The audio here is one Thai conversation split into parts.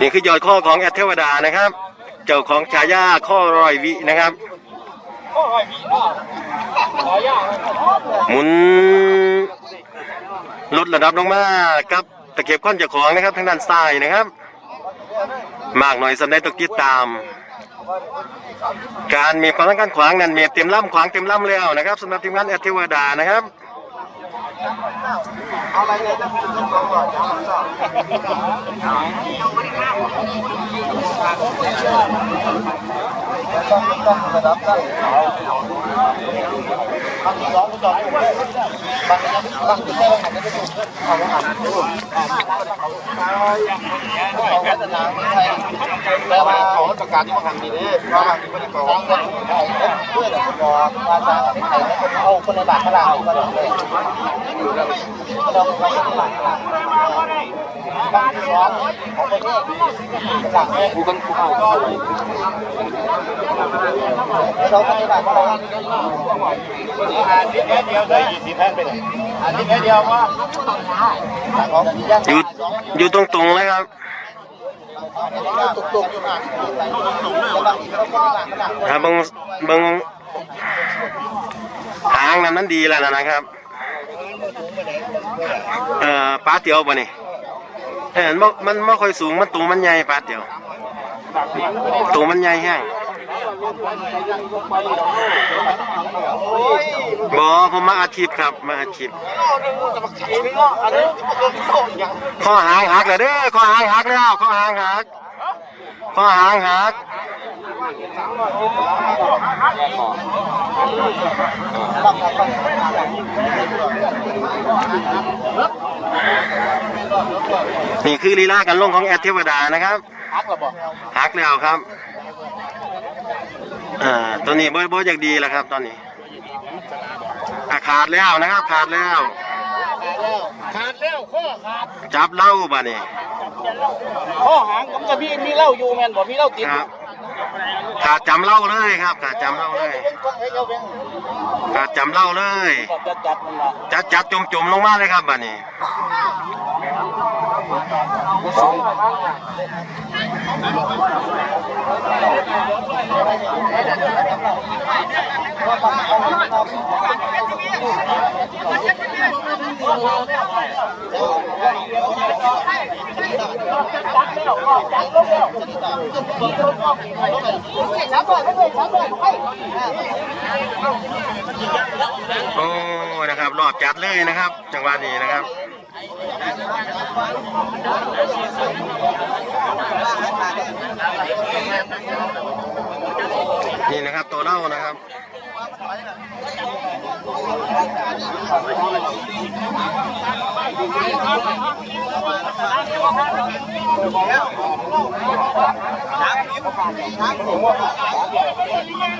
นี่คือยอดข้อของแอดเทวดานะครับ เจ้าของฉายาข้อรอยวินะครับหมุนลดระดับลงมากับตะเข็บข้อนเจ้าของนะครับทางด้านซ้ายนะครับ มากหน่อยสำได้ตกติดตาม การมีความต้องการขวางนั่นมีเต็มล่ำขวางเต็มล่ำแล้วนะครับสำหรับทีมงานแอตเทวดานะครับแต่ว่าเขาประกาศที่มาหันนี่เนี่ยว่าหันนี่ไม่ได้ก่อสร้างคนไทยเพื่อจะบองที่อนนบ้านขนาดก็ได้เลยเราไปที่บ้านขนาดบ้านร้อนของ ประเทศขนาดนี้กูกันกูเอาเราไปที่บ้านขนาดอันนี้แค่เดียวเลยยี่สิบแผ่นไปเลยอันนี้แค่เดียวว่าอยู่อยู่ตรงๆเลยครับตุกตุกอยู่มาแล้วบางทีเขาก็บ้านขนาดครับเบางเบางหางนั้นมันดีแล้วนะครับเอ่อปลาเตียวป่ะนี่เห็นบ่มันไม่ค่อยสูงมันตูมันใหญ่ปลาเตียวตูมันใหญ่แห้ง บอผมมาอาชีพครับมาอาชีพข้อหางหักแล้วเด้อข้อหางหักแล้วข้อหางหักข้อหางหักนี่คือลีลาการลงของแอดเทวดานะครับฮักระบอกหักแล้วครับ อ่าตัวนี้บ่บ่อยากดีแล้วครับ ตอนนี้อะขาดแล้วนะครับ ขาดแล้ว ขาดแล้วข้อขาดจับเหล่าบ่นี่ข้อหางผมจะมีมีเหล้าอยู่แมนบอกมีเหล้าติดครับ ขาดจำเหล่าเลยครับ ขาดจำเหล่าเลย ขาดจำเหล่าเลยก็จะจัดมันละจัดจัดจมจมๆลงมาเลยครับบ่นี้ โอ้ นะครับ รอบจัดเลยนะครับ จังหวะนี้นะครับ นี่นะครับตัวเล่านะครับคนหลีกกินหลีกกิน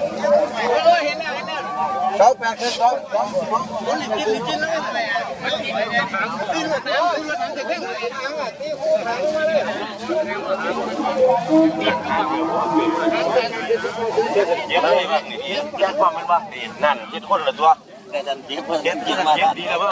เย็นเลยบ้างนี่แจ้งความมันว่านี่นั่นเย็ดคนละตัวแต่ดันเย็บเย็บเย็บเย็บดีแล้วว่า